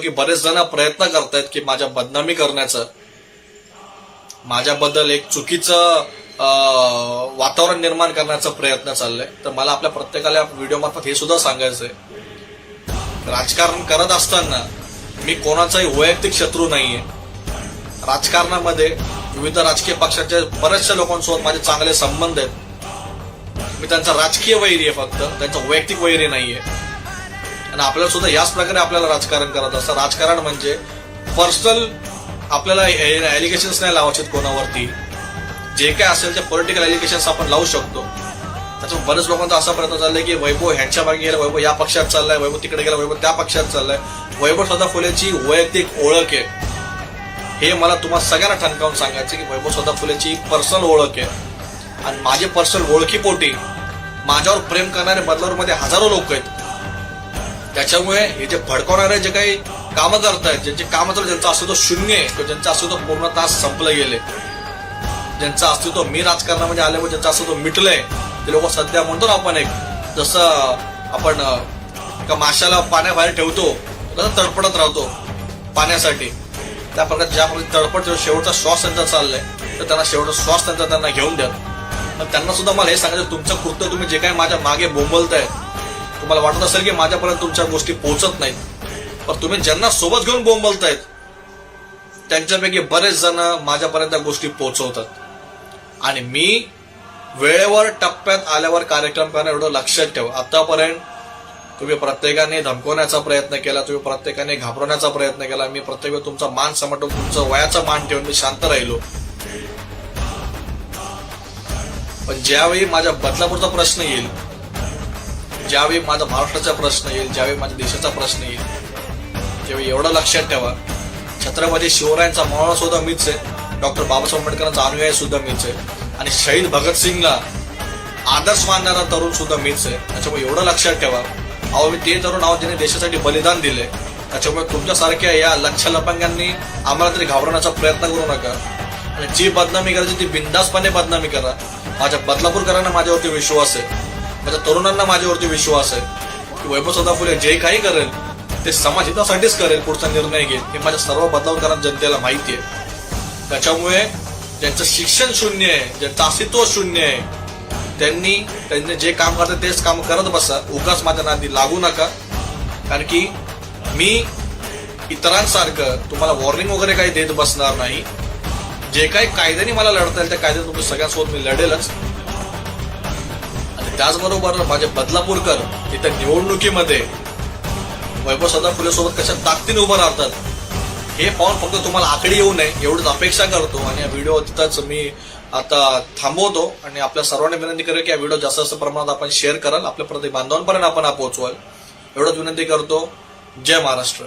की बरेच जण प्रयत्न करतायत की माझ्या बदनामी करण्याचं. माझ्याबद्दल एक चुकीचं अं, वातावरण निर्माण करण्याचा प्रयत्न चाललाय. तर मला आपल्या प्रत्येकाला व्हिडिओ मार्फत हे सुद्धा सांगायचंय. राजकारण करत असताना मी कोणाचाही वैयक्तिक शत्रू नाहीये. राजकारणामध्ये विविध राजकीय पक्षाच्या बऱ्याचशा लोकांसोबत माझे चांगले संबंध आहेत. मी त्यांचा राजकीय वैरी आहे फक्त. त्यांचा वैयक्तिक वैरी नाहीये. आणि आपल्याला सुद्धा याच प्रकारे आपल्याला राजकारण करत असतं. राजकारण म्हणजे पर्सनल आपल्याला एलिगेशन्स नाही लावायचे कोणावरती. जे काय असेल ते पॉलिटिकल एलिगेशन्स आपण लावू शकतो. त्याच्यात बरेच लोकांचा असा प्रयत्न चाललाय की वैभव ह्यांच्या मागे गेला वैभव या पक्षात चाललाय वैभव तिकडे गेला वैभव त्या पक्षात चाललाय. वैभव सदा फुलेची वैयक्तिक ओळख आहे. हे मला तुम्हाला सगळ्यांना ठणकावून सांगायचं की वैभव सदा फुलेची पर्सनल ओळख आहे. आणि माझे पर्सनल ओळखीपोटी माझ्यावर प्रेम करणारे बदलावरमध्ये हजारो लोक आहेत. त्याच्यामुळे हे जे भडकवणारे जे काही कामं करतायत ज्यांचे कामं तर ज्यांचं अस्तित्व शून्य आहे किंवा ज्यांचं अस्तित्व तास संपलं गेले. ज्यांचं अस्तित्व मी राजकारणामध्ये आल्यामुळे ज्यांचं अस्तित्व मिटलंय ते लोक सध्या म्हणतो ना आपण एक जसं आपण एका माशाला पाण्याबाहेर ठेवतो तसं तडपडत राहतो पाण्यासाठी. त्या प्रकारे ज्या प्रकारे तडपड शेवटचा श्वास त्यांचा चाललाय तर त्यांना शेवटचा श्वास त्यांचा त्यांना घेऊन द्या. त्यांना सुद्धा मला हे सांगायचं तुमचं कृत्य तुम्ही जे काही माझ्या मागे बोंबलताय तुम्हाला वाटत असेल की माझ्यापर्यंत तुमच्या गोष्टी पोहोचत नाहीत. पण तुम्ही ज्यांना सोबत घेऊन बोंबलतायत त्यांच्यापैकी बरेच जण माझ्यापर्यंत त्या गोष्टी पोहोचवतात. आणि मी वेळेवर टप्प्यात आल्यावर कार्यक्रम करणं एवढं लक्षात ठेव. आतापर्यंत तुम्ही प्रत्येकाने धमकवण्याचा प्रयत्न केला तुम्ही प्रत्येकाने घाबरवण्याचा प्रयत्न केला. मी प्रत्येक वेळी तुमचा मान समटून तुमचं वयाचा मान ठेवून मी शांत राहिलो. पण ज्यावेळी माझ्या बदलापूरचा प्रश्न येईल ज्यावेळी माझा महाराष्ट्राचा प्रश्न येईल ज्यावेळी माझ्या देशाचा प्रश्न येईल त्यावेळी एवढं लक्षात ठेवा. छत्रपती शिवरायांचा मावळा सुद्धा मीच आहे. डॉक्टर बाबासाहेब आंबेडकरांचा अनुयायी सुद्धा मीच आहे. आणि शहीद भगतसिंगला आदर्श मानणारा तरुण सुद्धा मीच आहे. त्याच्यामुळे एवढं लक्षात ठेवा. अहो मी ते तरुण आहोत ज्यांनी देशासाठी बलिदान दिले त्याच्यामुळे तुमच्यासारख्या या लक्ष लपंगांनी आम्हाला तरी घाबरण्याचा प्रयत्न करू नका. आणि जी बदनामी करायची ती बिंदासपणे बदनामी करा. माझ्या बदलापूरकरांना माझ्यावरती विश्वास आहे. माझ्या तरुणांना माझ्यावरती विश्वास आहे की वैभव सदा फुले जे काही करेल ते समाज हितासाठीच करेल पुढचा निर्णय घेईल. हे माझ्या सर्व बदलावकरांना जनतेला माहिती आहे. त्याच्यामुळे ज्यांचं शिक्षण शून्य आहे ज्यांचं अस्तित्व शून्य आहे त्यांनी त्यांनी जे काम करतात तेच काम करत बसा. उगाच माझ्या नादी लागू नका. कारण की मी इतरांसारखं तुम्हाला वॉर्निंग वगैरे काही देत बसणार नाही. जे काही कायद्याने मला लढता येईल त्या कायद्याने तुमच्या सगळ्यांसोबत मी लढेलच. त्याचबरोबर माझे बदलापूरकर इथं निवडणुकीमध्ये वैभव सदा फुलेसोबत कशा ताकदीने उभं राहतात हे पाहून फक्त तुम्हाला आकडे येऊ नये एवढीच अपेक्षा करतो. आणि या व्हिडिओ तिथंच मी आता थांबवतो आणि आपल्या सर्वांना विनंती करेल की या व्हिडिओ जास्त जास्त प्रमाणात आपण शेअर कराल. आपल्या प्रति बांधवांपर्यंत आपण हा पोहोचवाल. एवढंच विनंती करतो. जय महाराष्ट्र.